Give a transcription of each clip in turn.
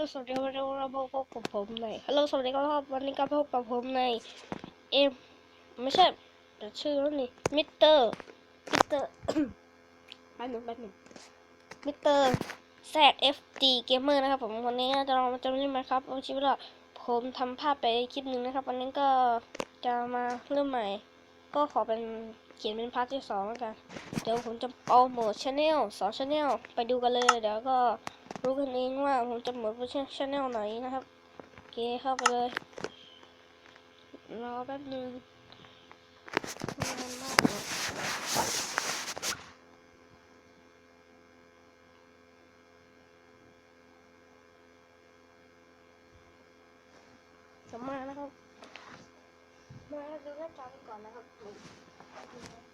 ลสวัสดีครับวันนี้เราพบกับผมในฮัลโหลสวัสดีครับวันนี้ก็พบกับผมในเอ็มไม่ใช่แต่ชื่อแล้วนี่มิสเตอร์มิสเตอร์แป๊บหนึ่งแป๊บหนึ่งมิสเตอร์แซดเอฟดีเกมเมอร์นะครับผมวันนี้จะลองมาจำเล่นไหมครับเอาชีวิตว่าผมทำภาพไปคลิปหนึ่งนะครับวันนี้ก็จะมาเริ่มใหม่ ก็ขอเป็นเขียนเป็นพาร์ทที่สองแล้วกันเดี๋ยวผมจะเอาโหมดชาแนลสองชาแนลไปดูกันเลยเดี๋ยวก็ รู้กันเองว่าผมจะหมดเป็นชแนลไหนนะครับโอเคเข้าไปเลยรอแป๊บนึงนานมากเลยจะมานะครับ มาดูหน้าจอก่อนนะครับ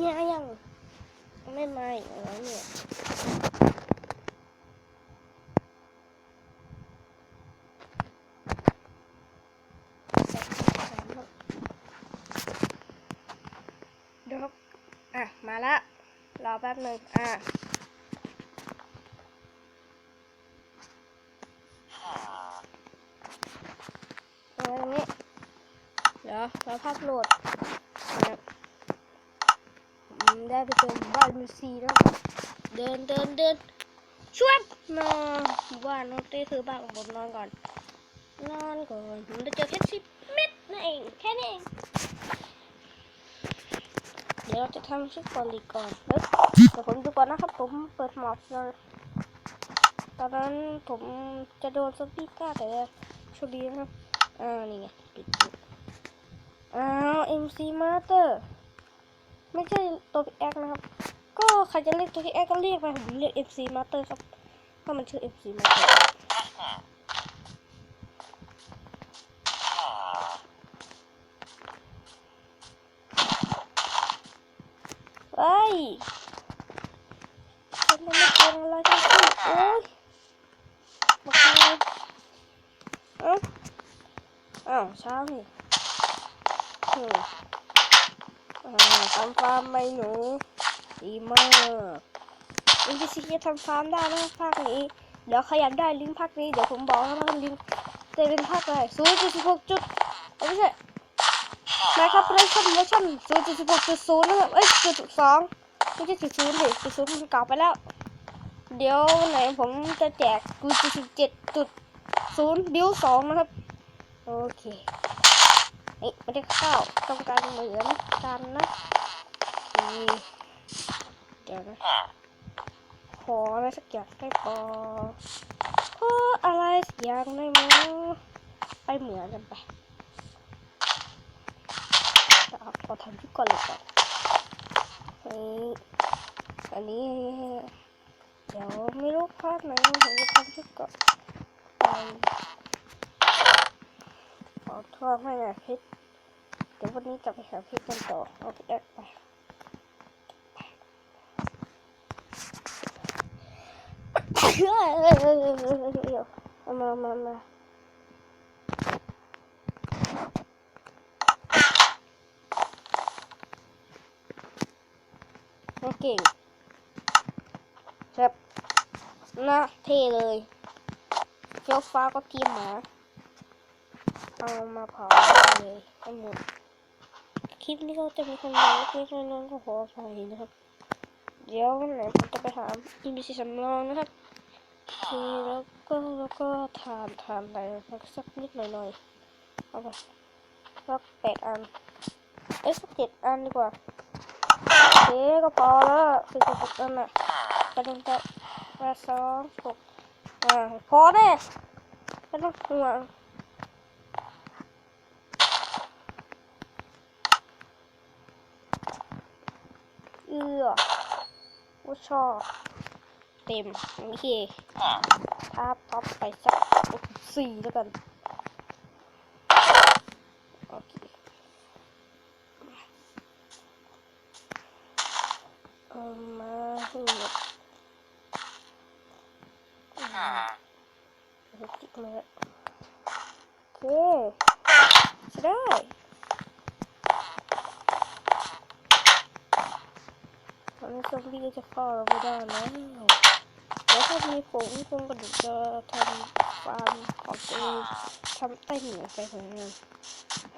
เนี่ยยังไม่มาอีกแล้วเนี่ยดรอปอะ มาละ รอแป๊บหนึ่งอะเอาไว้ตรงนี้ เดี๋ยวรอภาพโหลดนะครับ อืมได้ไปเจอหมู่บ้านมิวซีแล้วเดินเดินเดินช่วยนอนหมู่บ้านน้องเต้คือบ้านของผมนอนก่อน นอนก่อนผมจะเจอแค่สิบเมตรนั่นเองแค่นี้เองเดี๋ยวเราจะทำชุดก่อนดีก่อนเดี๋ยวผมดูก่อนนะครับ ผมเปิดหมอกเลยตอนนั้นผมจะโดนซอมบี้ฆ่าแต่โชคดีนะครับอ่านี่ไงปิดปิดอ้าว MC Master ไม่ใช่ตัวพี่แอ็กนะครับ ก็ใครจะเรียกตัวพี่แอ็กก็เรียกไปผมเรียก FC Master ครับเพราะมันชื่อ FC Master เฮ้ยฉันไม่ได้เป็นอะไรทั้งสิ้นโอ้ยมาคืนเอ้าอ้าวเช้านี่อืมอ่า ทำฟาร์มไหมหนูดีมากอินดิซีจะทำฟาร์มได้นะภาคนี้ เดี๋ยวใครอยากได้ลิงก์ภาคนี้ เดี๋ยวผมบอกนะว่าลิงก์จะเป็นภาคอะไรศูนย์จุดสิบหกจุดไม่ใช่นะครับเรชั่นเวอร์ชันศูนย์จุดสิบหกจุดศูนย์นะครับเอ้ยจุดสองไม่ใช่จุดศูนย์ดิจุดศูนย์มันเก่าไปแล้ว เดี๋ยววันไหนผมจะแจกกูจุดสิบเจ็ดจุดศูนย์บิวสองนะครับ โอเค เอ้ยไม่ได้เข้าต้องการเหมือนกันนะเดี๋ยวนะขออะไรสักอย่างได้ปอขออะไรสักอย่างได้ไหมไปเหมือนกันไปเอาขอทำทุกก่อนเลยก่อนอันนี้ เดี๋ยวไม่รู้ภาคไหนผมจะทำทุกก่อนไป ขอโทษให้นะเพชรเดี๋ยววันนี้จะไปหาพชรกันต่อเอาไปแอกไปมามามาไม่เก่งครับนะเท่เลยเฟี้ยวฟ้าก็เทียมหมา เอามาเผาเลยทั้งหมดคลิปนี้ก็จะมีคนดูเล็กๆน้อยๆก็ขออภัยนะครับ เดี๋ยววันไหนผมจะไปหาอินดิซีสำรองนะครับทีแล้วก็แล้วก็ทานทานไปสักนิดหน่อยหน่อยๆเอาไปสักแปดอันเอ้ยสักเจ็ดอันดีกว่าโอเคก็พอแล้วสี่สิบหกอันอะประเด็นจะแปสองหกอ่าพอแน่ไม่ต้องห่วงเอือ ว่าชอบ เต็ม โอเคภาพท็อปไปสักสี่แล้วกัน ซอมบี้ก็จะเข้าเราไม่ได้แล้วแล้วถ้ามีฝงคงกระดูกจะทำฟาร์มของตัวเองทำใต้เหนือไปเหมือนกัน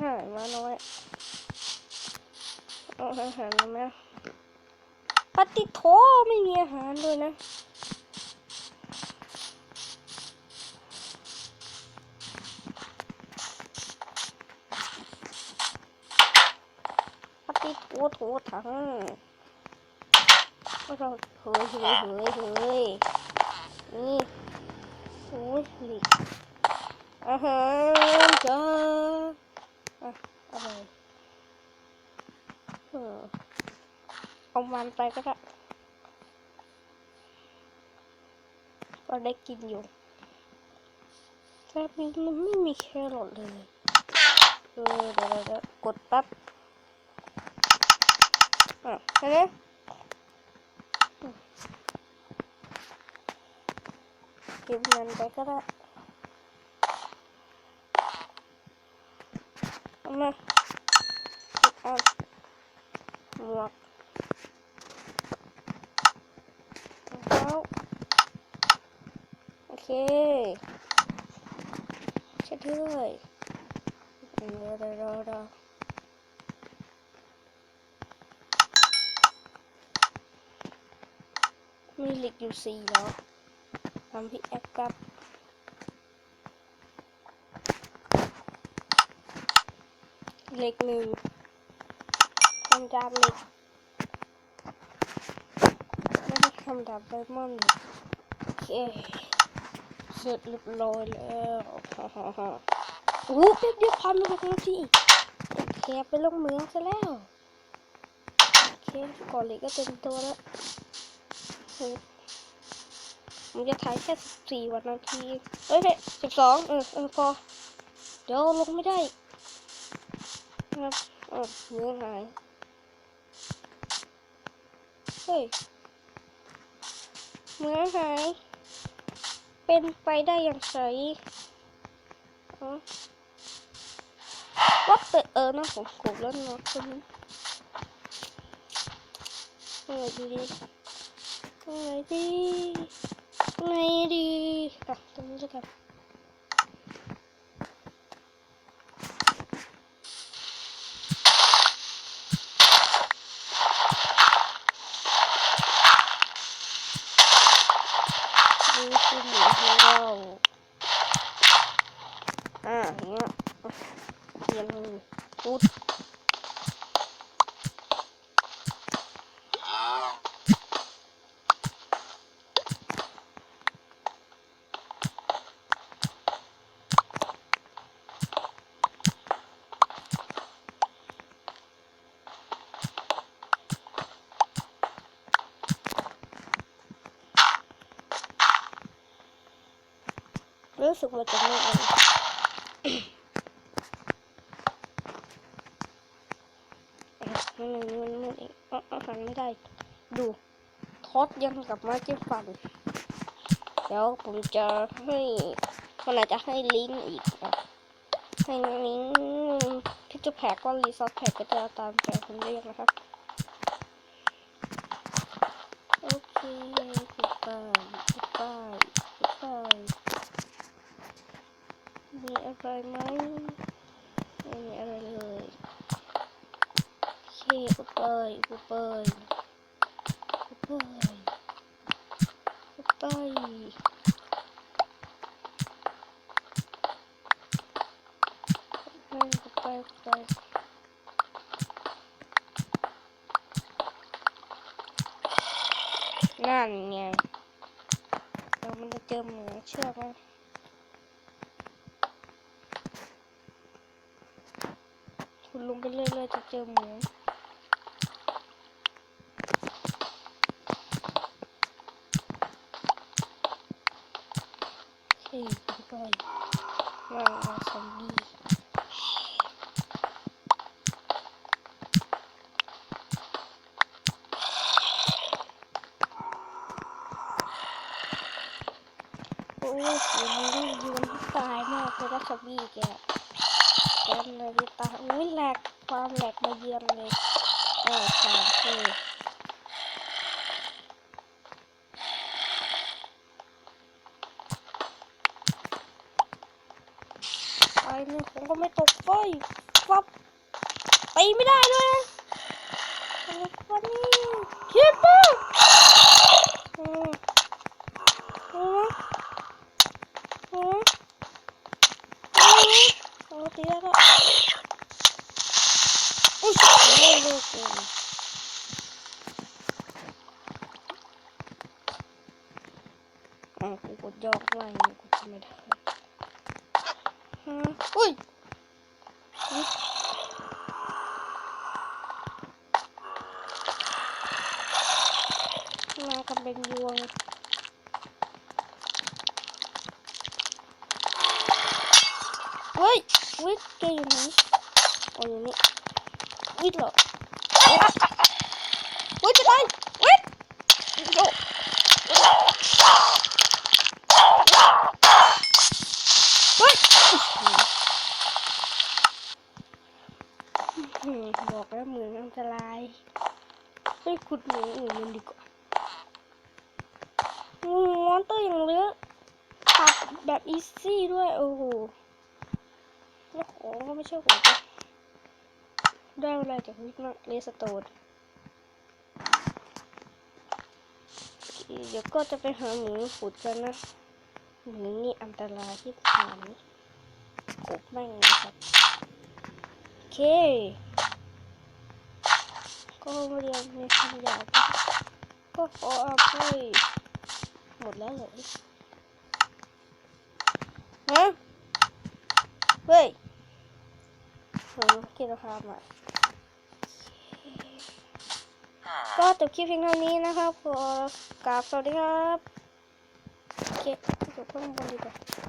หายมาน้อยเอาอาหารมาไหมปฏิโทไม่มีอาหารเลยนะปฏิโทโทถัง ก็เราเฮ้ยเฮ้ยเฮ้ยเฮ้ยนี่โอ้ยหลีกอาหารจ้าอะอะไรเออเอามันไปก็ได้ก็ได้กินอยู่แต่มันไม่มีแครอทเลยเออเดี๋ยวเดี๋ยวกดแป๊บอะเห็นไหม เก็บเงินไปก็ได้เอามาอีกอันหมวกรองเท้าโอเคเช็ดด้วยเดี๋ยวเดี๋ยวเดี๋ยวเดี๋ยวมีเหล็กอยู่สี่แล้วทำพิกแอคกับเหล็กหนึ่งทำดาบเหล็กแล้วก็ทำดาบไดมอนด์โอเคเสร็จเรียบร้อยแล้วโอ้โหแป๊บเดียวพันไปหกนาทีโอเคไปลงเมืองซะแล้วโอเคก่อนเหล็กก็เต็มตัวแล้ว ผมจะถ่ายแค่สิบสี่วันนาที เอ้ยสิบสองเออเออพอ เดี๋ยวลงไม่ได้นะครับเออเนื้อหาย เฮ้ยเนื้อหาย เป็นไปได้อย่างไรอ๋อวัดเตเออนะผมกดแล้วนะคนนี้อะไรดีอะไรดีอะไรดี อะตรงนี้แล้วกันนี่คือหมูของเราอ่าอย่างเงี้ยเขียนเลยพูด รู้สึกว่าจะไม่เองมันมันมันมันเองอะอาหารไม่ได้ ดูทอดยังกับม้จิ้ฟัน เดี๋ยวผมจะให้มันอาจจะให้ลิงก์อีกนะให้ลิงก์ที่จะแพ็กว่ารีซอสแพ็กก็จะตามแพ็กผมเรียกนะครับ โอเคปิดไปปิดไปปิดไป มีอะ ไรไหมไม่มีอะไรเลยโอเคอุปเปยอุปเปยอุปเปยอุปเปยอุปเปยอุปเปยนั่นไงเดี๋ยวมันจะเจอเหมืองเชื่อไหม คุณ ลงไปเรื่อยๆจะเจอหมูเฮ้ยไปมามาซอมบี้โอ้ยมันยืนตายมากเลยนะซอมบี้แก ความแหลกมาเยี่ยมเลยเออสามคือไปเนี่ยผมก็ไม่ตกไป ดย่อข้างล่างนี่กูไม่ได้ฮะอุ้ยมากันเป็นยวงเฮ้ยวิทย์แกอยู่ไหนโอ้ยนี่วิทย์เหรอวิทย์จะตายวิทย์โอ้เฮ้ยอื้อหือบอกแล้วเหมือนอันตรายเฮ้ยขุดหนูอื่นมันดีกว่า งูมอนเตอร์อย่างเลือะตัดแบบอีซี่ด้วย โอ้โหแล้วของก็ไม่ ใช่ของกูได้อะไรจากวิกเลสโตนเดี๋ยวก็จะไปหาหมูขุดกันนะหมูนี่อันตรายที่ผานกบแม่งนะครับ โอเค ก็เรียนในคำหยาบก็ขออภัยหมดแล้วเหรอฮะเฮ้ย เออคิดราคามาก็จบคลิปเพียงเท่านี้นะครับขอกราบสวัสดีครับโอเคจบข้างบนดีกว่า